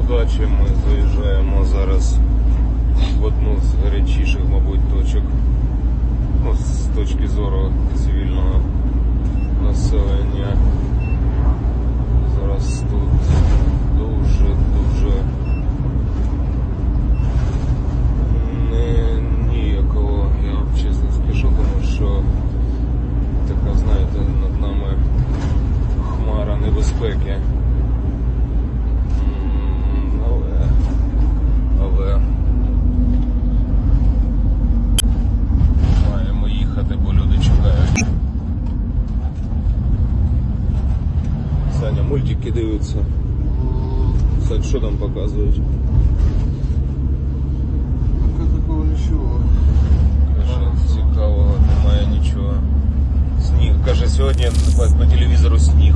удачі. Ми заїжджаємо зараз в одну з гарячіших, мабуть, точок ну, з точки зору цивільного населення. Зараз тут дуже-дуже не ніякого. Я вам чесно скажу, тому що така, знаєте, над нами хмара небезпеки. дивиться. Так, що там показують? Пока такого ничего. Каже, цікавого, немає нічого. Сніг. Каже, сьогодні по, по телевізору сніг.